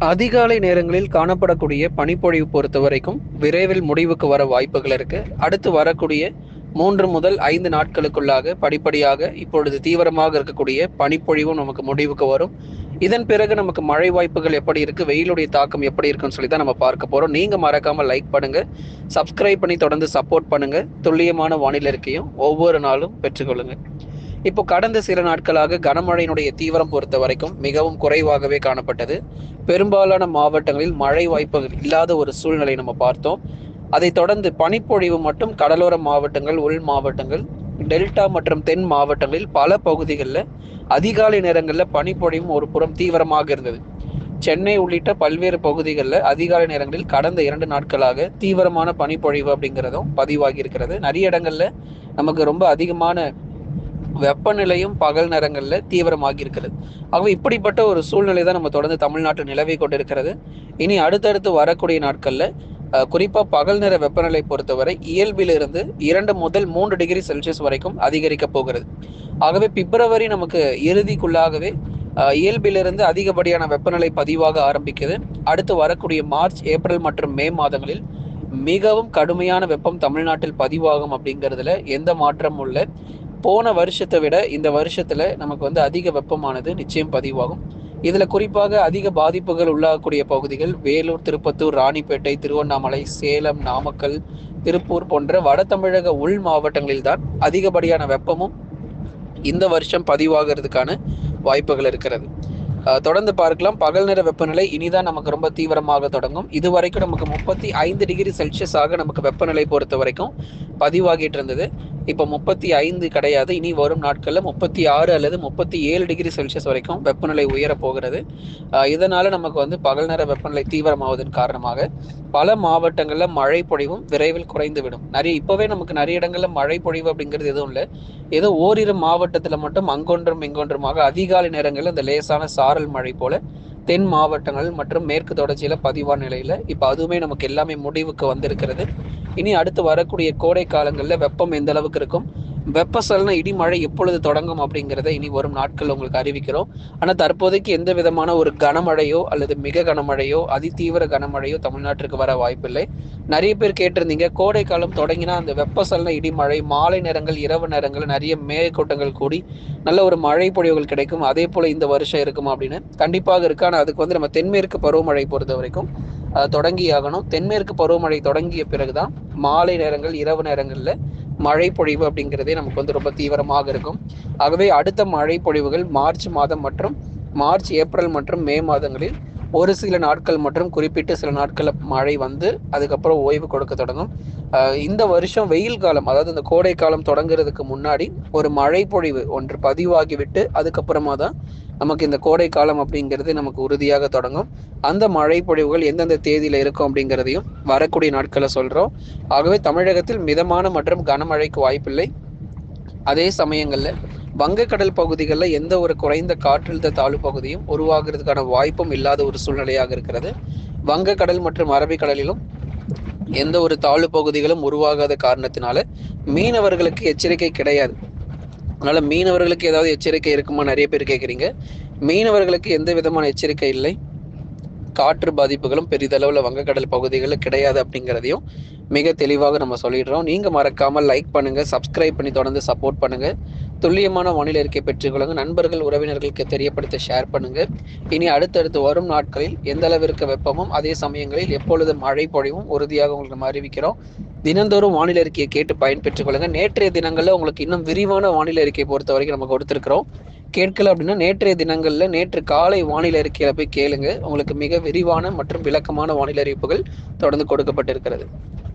அதிகாலை நேரங்களில் காணப்படக்கூடிய பனிப்பொழிவு பொறுத்த வரைக்கும் விரைவில் முடிவுக்கு வர வாய்ப்புகள் இருக்கு. அடுத்து வரக்கூடிய மூன்று முதல் ஐந்து நாட்களுக்குள்ளாக படிப்படியாக இப்பொழுது தீவிரமாக இருக்கக்கூடிய பனிப்பொழிவும் நமக்கு முடிவுக்கு வரும். இதன் பிறகு நமக்கு மழை வாய்ப்புகள் எப்படி இருக்கு வெயிலுடைய தாக்கம் எப்படி இருக்குன்னு சொல்லி தான் நம்ம பார்க்க போறோம். நீங்க மறக்காம லைக் பண்ணுங்க சப்ஸ்கிரைப் பண்ணி தொடர்ந்து சப்போர்ட் பண்ணுங்க. துல்லியமான வானிலை இருக்கையும் ஒவ்வொரு நாளும் பெற்றுக்கொள்ளுங்க. இப்போ கடந்த சில நாட்களாக கனமழையினுடைய தீவிரம் பொறுத்த வரைக்கும் மிகவும் குறைவாகவே காணப்பட்டது. பெரும்பாலான மாவட்டங்களில் மழை வாய்ப்புகள் இல்லாத ஒரு சூழ்நிலை நம்ம பார்த்தோம். அதைத் தொடர்ந்து பனிப்பொழிவு மட்டும் கடலோர மாவட்டங்கள் உள் மாவட்டங்கள் டெல்டா மற்றும் தென் மாவட்டங்களில் பல பகுதிகளில் அதிகாலை நேரங்களில் பனிப்பொழிவும் ஒரு புறம் தீவிரமாக இருந்தது. சென்னை உள்ளிட்ட பல்வேறு பகுதிகளில் அதிகாலை நேரங்களில் கடந்த இரண்டு நாட்களாக தீவிரமான பனிப்பொழிவு அப்படிங்கிறதும் பதிவாகி இருக்கிறது. நிறைய இடங்கள்ல நமக்கு ரொம்ப அதிகமான வெப்பநிலையும் பகல் நேரங்களில் தீவிரமாகி இருக்கிறது. ஆகவே இப்படிப்பட்ட ஒரு சூழ்நிலை தான் நம்ம தொடர்ந்து தமிழ்நாட்டில் நிலவி கொண்டிருக்கிறது. இனி அடுத்தடுத்து வரக்கூடிய நாட்களில் குறிப்பாக பகல் நேர வெப்பநிலை பொறுத்தவரை இயல்பிலிருந்து இரண்டு முதல் மூன்று டிகிரி செல்சியஸ் வரைக்கும் அதிகரிக்க போகிறது. ஆகவே பிப்ரவரி நமக்கு இறுதிக்குள்ளாகவே இயல்பிலிருந்து அதிகப்படியான வெப்பநிலை பதிவாக ஆரம்பிக்குது. அடுத்து வரக்கூடிய மார்ச் ஏப்ரல் மற்றும் மே மாதங்களில் மிகவும் கடுமையான வெப்பம் தமிழ்நாட்டில் பதிவாகும் அப்படிங்கிறதுல எந்த மாற்றமும் இல்லை. போன வருஷத்தை விட இந்த வருஷத்துல நமக்கு வந்து அதிக வெப்பமானது நிச்சயம் பதிவாகும். இதுல குறிப்பாக அதிக பாதிப்புகள் உள்ளாகக்கூடிய பகுதிகள் வேலூர் திருப்பத்தூர் ராணிப்பேட்டை திருவண்ணாமலை சேலம் நாமக்கல் திருப்பூர் போன்ற வட தமிழக உள் மாவட்டங்களில் தான் அதிகப்படியான வெப்பமும் இந்த வருஷம் பதிவாகிறதுக்கான வாய்ப்புகள் இருக்கிறது. தொடர்ந்து பார்க்கலாம். பகல் நேர வெப்பநிலை இனிதான் நமக்கு ரொம்ப தீவிரமாக தொடங்கும். இது வரைக்கும் நமக்கு முப்பத்தி ஐந்து டிகிரி செல்சியஸாக நமக்கு வெப்பநிலை பொறுத்த வரைக்கும் பதிவாகிட்டு இருந்தது. இப்போ முப்பத்தி ஐந்து கிடையாது. இனி வரும் நாட்களில் முப்பத்தி ஆறு அல்லது முப்பத்தி ஏழு டிகிரி செல்சியஸ் வரைக்கும் வெப்பநிலை உயர போகிறது. இதனால நமக்கு வந்து பகல் நேர வெப்பநிலை தீவிரமாவதன் காரணமாக பல மாவட்டங்களில் மழை பொழிவும் விரைவில் குறைந்து விடும் நிறைய இப்போவே நமக்கு நிறைய இடங்களில் மழை பொழிவு அப்படிங்கிறது எதுவும் இல்லை. ஏதோ ஓரிரு மாவட்டத்தில் மட்டும் அங்கொன்றும் இங்கொன்றுமாக அதிகாலை நேரங்களில் இந்த லேசான சாரல் மழை போல தென் மாவட்டங்கள் மற்றும் மேற்கு தொடர்ச்சியில் பதிவான நிலையில் இப்போ அதுவுமே நமக்கு எல்லாமே முடிவுக்கு வந்திருக்கிறது. இனி அடுத்து வரக்கூடிய கோடை காலங்களில் வெப்பம் எந்த அளவுக்கு இருக்கும்? வெப்பசலன இடிமழை எப்பொழுது தொடங்கும் அப்படிங்கிறத இனி வரும் நாட்கள் உங்களுக்கு அறிவிக்கிறோம். ஆனால் தற்போதைக்கு எந்த விதமான ஒரு கனமழையோ அல்லது மிக கனமழையோ அதிதீவிர கனமழையோ தமிழ்நாட்டிற்கு வர வாய்ப்பில்லை. நிறைய பேர் கேட்டிருந்தீங்க கோடை காலம் தொடங்கினா அந்த வெப்பசலன இடிமழை மாலை நேரங்கள் இரவு நேரங்கள் நிறைய மேகக்கூட்டங்கள் கூடி நல்ல ஒரு மழை பொழிவுகள் கிடைக்கும். அதே போல இந்த வருஷம் இருக்கும் அப்படின்னு? கண்டிப்பாக இருக்கு. ஆனால் அதுக்கு வந்து நம்ம தென்மேற்கு பருவமழை பொறுத்த வரைக்கும் தொடங்கி ஆகணும் தென்மேற்கு பருவமழை தொடங்கிய பிறகுதான் மாலை நேரங்கள் இரவு நேரங்களில் மழை பொழிவு அப்படிங்கிறதே நமக்கு வந்து ரொம்ப தீவிரமாக இருக்கும். ஆகவே அடுத்த மழை பொழிவுகள் மார்ச் மாதம் மற்றும் மார்ச் ஏப்ரல் மற்றும் மே மாதங்களில் ஒரு சில நாட்கள் மற்றும் குறிப்பிட்ட சில நாட்கள் மழை வந்து அதுக்கப்புறம் ஓய்வு கொடுக்க தொடங்கும். இந்த வருஷம் வெயில் காலம் அதாவது இந்த கோடை காலம் தொடங்குறதுக்கு முன்னாடி ஒரு மழை பொழிவு ஒன்று பதிவாகிவிட்டு அதுக்கப்புறமா தான் நமக்கு இந்த கோடை காலம் அப்படிங்கிறது நமக்கு உறுதியாக தொடங்கும். அந்த மழை பொழிவுகள் எந்தெந்த தேதியில இருக்கும் அப்படிங்கிறதையும் வரக்கூடிய நாட்களை சொல்றோம். ஆகவே தமிழகத்தில் மிதமான மற்றும் கனமழைக்கு வாய்ப்பில்லை. அதே சமயங்கள்ல வங்கக்கடல் பகுதிகளில் எந்த ஒரு குறைந்த காற்றழுத்த தாழ்வு பகுதியும் உருவாகிறதுக்கான வாய்ப்பும் இல்லாத ஒரு சூழ்நிலையாக இருக்கிறது. வங்கக்கடல் மற்றும் அரபிக்கடலிலும் எந்த ஒரு தாழ்வு பகுதிகளும் உருவாகாத காரணத்தினால மீனவர்களுக்கு எச்சரிக்கை கிடையாது. அதனால மீனவர்களுக்கு ஏதாவது எச்சரிக்கை இருக்குமா? நிறைய பேர் கேட்குறீங்க மீனவர்களுக்கு எந்த விதமான எச்சரிக்கை இல்லை. காற்று பாதிப்புகளும் பெரிதளவில் வங்கக்கடல் பகுதிகளில் கிடையாது அப்படிங்கிறதையும் மிக தெளிவாக நம்ம சொல்லிடுறோம். நீங்கள் மறக்காமல் லைக் பண்ணுங்கள் சப்ஸ்கிரைப் பண்ணி தொடர்ந்து சப்போர்ட் பண்ணுங்கள் துல்லியமான வானிலை இருக்கை பெற்றுக்கொள்ளுங்க நண்பர்கள் உறவினர்களுக்கு தெரியப்படுத்த ஷேர் பண்ணுங்கள் இனி அடுத்தடுத்து வரும் நாட்களில் எந்த அளவிற்கு வெப்பமும் அதே சமயங்களில் எப்பொழுது மழை பொழிவும் உறுதியாக உங்களுக்கு நம்ம அறிவிக்கிறோம். தினந்தோறும் வானிலை அறிக்கையை கேட்டு பயன்பெற்றுக் கொள்ளுங்கள் நேற்றைய தினங்களில் உங்களுக்கு இன்னும் விரிவான வானிலை அறிக்கை பொறுத்த வரைக்கும் நம்ம கொடுத்துருக்கிறோம். கேட்கல அப்படின்னா நேற்றைய தினங்களில் நேற்று காலை வானிலை அறிக்கையில போய் கேளுங்க. உங்களுக்கு மிக விரிவான மற்றும் விளக்கமான வானிலை அறிவிப்புகள் தொடர்ந்து கொடுக்கப்பட்டிருக்கிறது.